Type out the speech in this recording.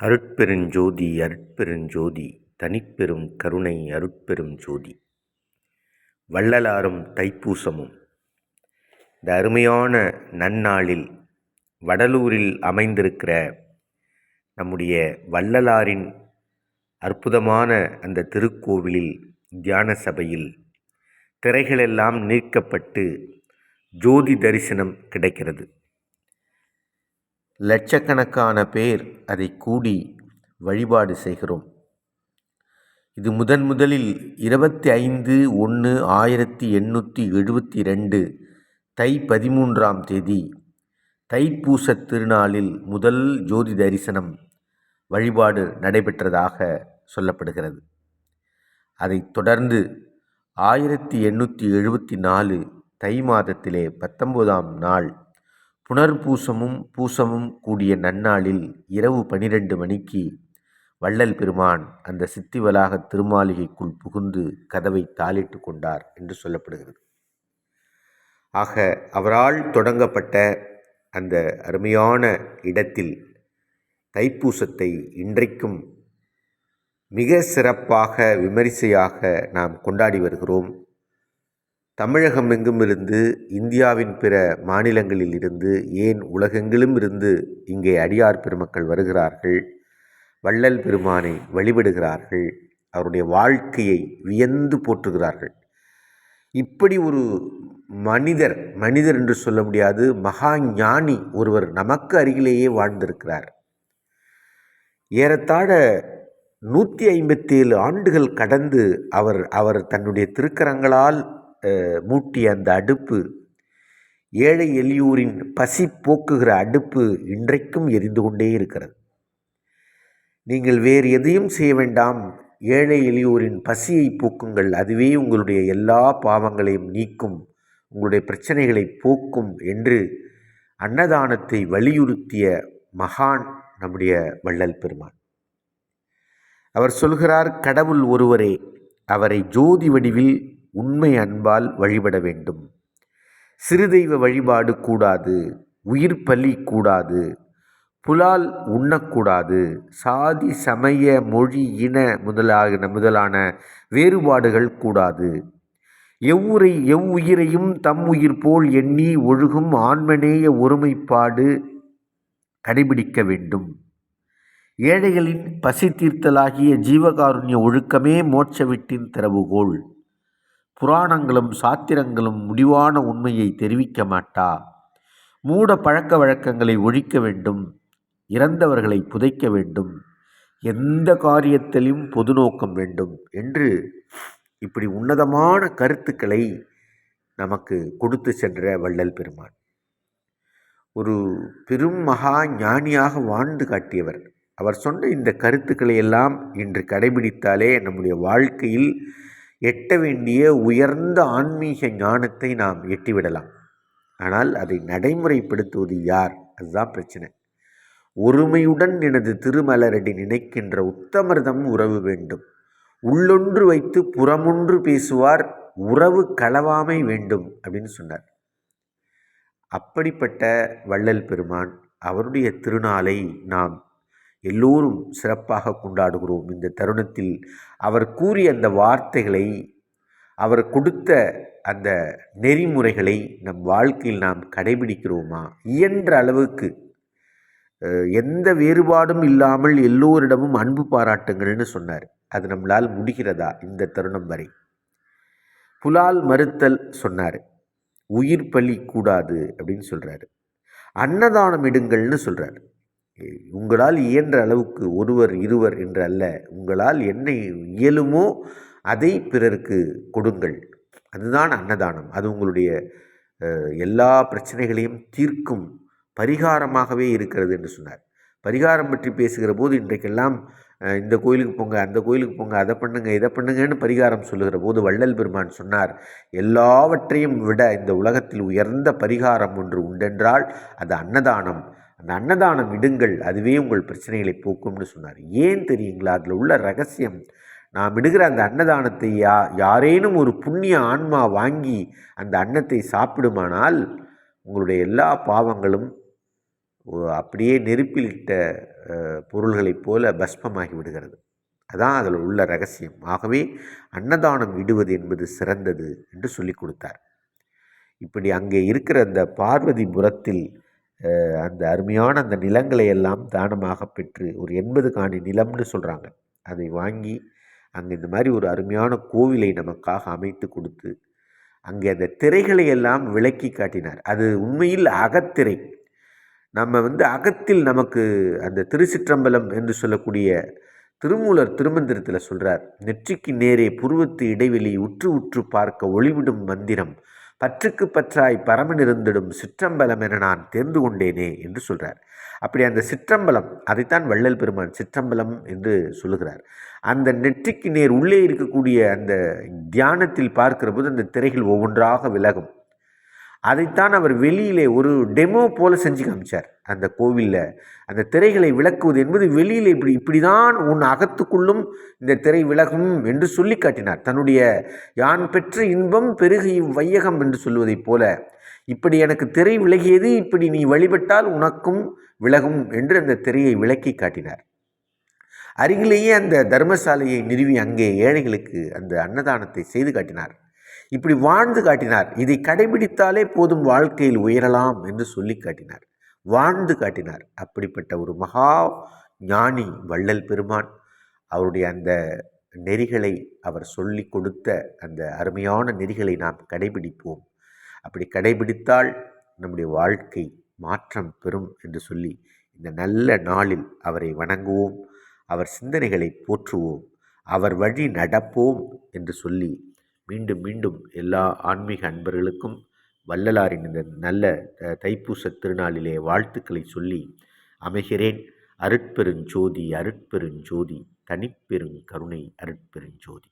அருட்பெருஞ்சோதி அருட்பெருஞ்சோதி தனிப்பெரும் கருணை அருட்பெரும் ஜோதி வள்ளலாரும் தைப்பூசமும். இந்த அருமையான நன்னாளில் வடலூரில் அமைந்திருக்கிற நம்முடைய வள்ளலாரின் அற்புதமான அந்த திருக்கோவிலில் தியான சபையில் திரைகளெல்லாம் நீக்கப்பட்டு ஜோதி தரிசனம் கிடைக்கிறது. லட்சக்கணக்கான பேர் அதை கூடி வழிபாடு செய்கிறோம். இது முதன் முதலில் இருபத்தி ஐந்து ஒன்று ஆயிரத்தி எண்ணூற்றி எழுபத்தி ரெண்டு தை பதிமூன்றாம் தேதி தைப்பூச திருநாளில் முதல் ஜோதி தரிசனம் வழிபாடு நடைபெற்றதாக சொல்லப்படுகிறது. அதைத் தொடர்ந்து ஆயிரத்தி எண்ணூற்றி எழுபத்தி நாலு தை மாதத்திலே பத்தொம்போதாம் நாள் புனர்பூசமும் பூசமும் கூடிய நன்னாளில் இரவு பனிரெண்டு மணிக்கு வள்ளல் பெருமான் அந்த சித்தி வளாக திருமாளிகைக்குள் புகுந்து கதவை தாளிட்டு கொண்டார் என்று சொல்லப்படுகிறது. ஆக அவரால் தொடங்கப்பட்ட அந்த அருமையான இடத்தில் தைப்பூசத்தை இன்றைக்கும் மிக சிறப்பாக விமரிசையாக நாம் கொண்டாடி வருகிறோம். தமிழகம் எங்கும் இருந்து இந்தியாவின் பிற மாநிலங்களில் இருந்து ஏன் உலகெங்கிலும் இருந்து இங்கே அடியார் பெருமக்கள் வருகிறார்கள்? வள்ளல் பெருமானை வழிபடுகிறார்கள். அவருடைய வாழ்க்கையை வியந்து போற்றுகிறார்கள். இப்படி ஒரு மனிதர் மனிதர் என்று சொல்ல முடியாது மகா ஞானி ஒருவர் நமக்கு அருகிலேயே வாழ்ந்திருக்கிறார். ஏறத்தாழ நூற்றி ஐம்பத்தேழு ஆண்டுகள் கடந்து அவர் அவர் தன்னுடைய திருக்கரங்களால் மூட்டிய அந்த அடுப்பு. ஏழை எளியூரின் பசி போக்குகிற அடுப்பு இன்றைக்கும் எரிந்து கொண்டே இருக்கிறது. நீங்கள் வேறு எதையும் செய்ய வேண்டாம். ஏழை எளியோரின் பசியை போக்குங்கள். அதுவே உங்களுடைய எல்லா பாவங்களையும் நீக்கும். உங்களுடைய பிரச்சனைகளை போக்கும் என்று அன்னதானத்தை வலியுறுத்திய மகான் நம்முடைய வள்ளல் பெருமான். அவர் சொல்கிறார் கடவுள் ஒருவரே அவரை ஜோதி வடிவில் உண்மை அன்பால் வழிபட வேண்டும். சிறுதெய்வ வழிபாடு கூடாது உயிர் பலி கூடாது புலால் உண்ணக்கூடாது சாதி சமய மொழி இன முதலாகின முதலான வேறுபாடுகள் கூடாது. எவ்வுரை எவ்வுயிரையும் தம் உயிர் போல் எண்ணி ஒழுகும் ஆன்மநேய ஒருமைப்பாடு கடைபிடிக்க வேண்டும். ஏழைகளின் பசி தீர்த்தலாகிய ஜீவகாருண்ய ஒழுக்கமே மோட்ச வீட்டின் திறவுகோள் புராணங்களும் சாத்திரங்களும் முடிவான உண்மையை தெரிவிக்க மாட்டா. மூட பழக்க வழக்கங்களை ஒழிக்க வேண்டும். இறந்தவர்களை புதைக்க வேண்டும். எந்த காரியத்திலும் பொது நோக்கம் வேண்டும் என்று இப்படி உன்னதமான கருத்துக்களை நமக்கு கொடுத்து சென்ற வள்ளல் பெருமான். ஒரு பெரும் மகா ஞானியாக வாழ்ந்து காட்டியவர். அவர் சொன்ன இந்த கருத்துக்களை எல்லாம் இன்று கடைபிடித்தாலே நம்முடைய வாழ்க்கையில் எட்ட வேண்டிய உயர்ந்த ஆன்மீக ஞானத்தை நாம் எட்டிவிடலாம். ஆனால் அதை நடைமுறைப்படுத்துவது யார்? அதுதான் பிரச்சனை. ஒருமையுடன் எனது திருமலரடி நினைக்கின்ற உத்தமர்தம் உறவு வேண்டும். உள்ளொன்று வைத்து புறமொன்று பேசுவார் உறவு களவாமை வேண்டும் அப்படின்னு சொன்னார். அப்படிப்பட்ட வள்ளல் பெருமான் அவருடைய திருநாளை நாம் எல்லோரும் சிறப்பாக கொண்டாடுகிறோம். இந்த தருணத்தில் அவர் கூறிய அந்த வார்த்தைகளை அவர் கொடுத்த அந்த நெறிமுறைகளை நம் வாழ்க்கையில் நாம் கடைபிடிக்கிறோமா? இயன்ற அளவுக்கு எந்த வேறுபாடும் இல்லாமல் எல்லோரிடமும் அன்பு பாராட்டுங்கள்னு சொன்னார். அது நம்மளால் முடிகிறதா இந்த தருணம் வரை? புலால் மறுத்தல் சொன்னார். உயிர் பலி கூடாது அப்படின்னு சொல்கிறாரு அன்னதானம் இடுங்கள்னு சொல்கிறார் உங்களால் இயன்ற அளவுக்கு ஒருவர் இருவர் என்று அல்ல. உங்களால் என்ன இயலுமோ அதை பிறருக்கு கொடுங்கள். அதுதான் அன்னதானம். அது உங்களுடைய எல்லா பிரச்சனைகளையும் தீர்க்கும் பரிகாரமாகவே இருக்கிறது என்று சொன்னார். பரிகாரம் பற்றி பேசுகிற போது இன்றைக்கெல்லாம் இந்த கோயிலுக்கு போங்க அந்த கோயிலுக்கு போங்க அதை பண்ணுங்க இதை பண்ணுங்கன்னு பரிகாரம் சொல்லுகிற போது வள்ளல் பெருமான் சொன்னார் எல்லாவற்றையும் விட இந்த உலகத்தில் உயர்ந்த பரிகாரம் ஒன்று உண்டென்றால் அது அன்னதானம். அந்த அன்னதானம் இடுங்கள் அதுவே உங்கள் பிரச்சனைகளை போக்கும்னு சொன்னார். ஏன் தெரியுங்களா? அதில் உள்ள ரகசியம் நாம் இடுகிற அந்த அன்னதானத்தை யா யாரேனும் ஒரு புண்ணிய ஆன்மா வாங்கி அந்த அன்னத்தை சாப்பிடுமானால் உங்களுடைய எல்லா பாவங்களும் அப்படியே நெருப்பிலிட்ட பொருள்களைப் போல பஸ்மமாகி விடுகிறது. அதான் அதில் உள்ள ரகசியம். ஆகவே அன்னதானம் இடுவது என்பது சிறந்தது என்று சொல்லிக் கொடுத்தார். இப்படி அங்கே இருக்கிற அந்த பார்வதிபுரத்தில் அந்த அருமையான அந்த நிலங்களை எல்லாம் தானமாக பெற்று ஒரு எண்பது காணி நிலம்னு சொல்கிறாங்க அதை வாங்கி அங்கே இந்த மாதிரி ஒரு அருமையான கோவிலை நமக்காக அமைத்து கொடுத்து அங்கே அந்த திரைகளை எல்லாம் விளக்கி காட்டினார். அது உண்மையில் அகத்திரை. நம்ம வந்து அகத்தில் நமக்கு அந்த திருச்சிற்றம்பலம் என்று சொல்லக்கூடிய திருமூலர் திருமந்திரத்தில் சொல்கிறார் நெற்றிக்கு நேரே புருவத்து இடைவெளி உற்று உற்று பார்க்க ஒளிவிடும் மந்திரம் பற்றுக்கு பற்றாய் பரமனிருந்திடும் சிற்றம்பலம் என நான் தெரிந்து கொண்டேனே என்று சொல்கிறார் அப்படி அந்த சிற்றம்பலம் அதைத்தான் வள்ளல் பெருமான் சிற்றம்பலம் என்று சொல்லுகிறார். அந்த நெற்றிக்கு நேர் உள்ளே இருக்கக்கூடிய அந்த தியானத்தில் பார்க்கிற போது அந்த திரைகள் ஒவ்வொன்றாக விலகும். அதைத்தான் அவர் வெளியிலே ஒரு டெமோ போல செஞ்சு காமிச்சார். அந்த கோவிலில் அந்த திரைகளை விளக்குவது என்பது வெளியில் இப்படி இப்படி தான் உன் அகத்துக்குள்ளும் இந்த திரை விலகும் என்று சொல்லி காட்டினார். தன்னுடைய யான் பெற்ற இன்பம் பெருகையும் வையகம் என்று சொல்வதைப் போல இப்படி எனக்கு திரை விலகியது இப்படி நீ வழிபட்டால் உனக்கும் விலகும் என்று அந்த திரையை விளக்கி காட்டினார். அருகிலேயே அந்த தர்மசாலையை நிறுவி அங்கே ஏழைகளுக்கு அந்த அன்னதானத்தை செய்து காட்டினார். இப்படி வாழ்ந்து காட்டினார். இதை கடைபிடித்தாலே போதும் வாழ்க்கையில் உயரலாம் என்று சொல்லி காட்டினார். வாழ்ந்து காட்டினார். அப்படிப்பட்ட ஒரு மகா ஞானி வள்ளல் பெருமான். அவருடைய அந்த நெறிகளை அவர் சொல்லி கொடுத்த அந்த அருமையான நெறிகளை நாம் கடைபிடிப்போம். அப்படி கடைபிடித்தால் நம்முடைய வாழ்க்கை மாற்றம் பெறும் என்று சொல்லி இந்த நல்ல நாளில் அவரை வணங்குவோம். அவர் சிந்தனைகளை போற்றுவோம். அவர் வழி நடப்போம் என்று சொல்லி மீண்டும் மீண்டும் எல்லா ஆன்மீக அன்பர்களுக்கும் வள்ளலாரின் இந்த நல்ல தைப்பூச திருநாளிலே வாழ்த்துக்களை சொல்லி அமைகிறேன். அருட்பெருஞ்சோதி அருட்பெருஞ்சோதி தனிப்பெருங் கருணை அருட்பெருஞ்சோதி.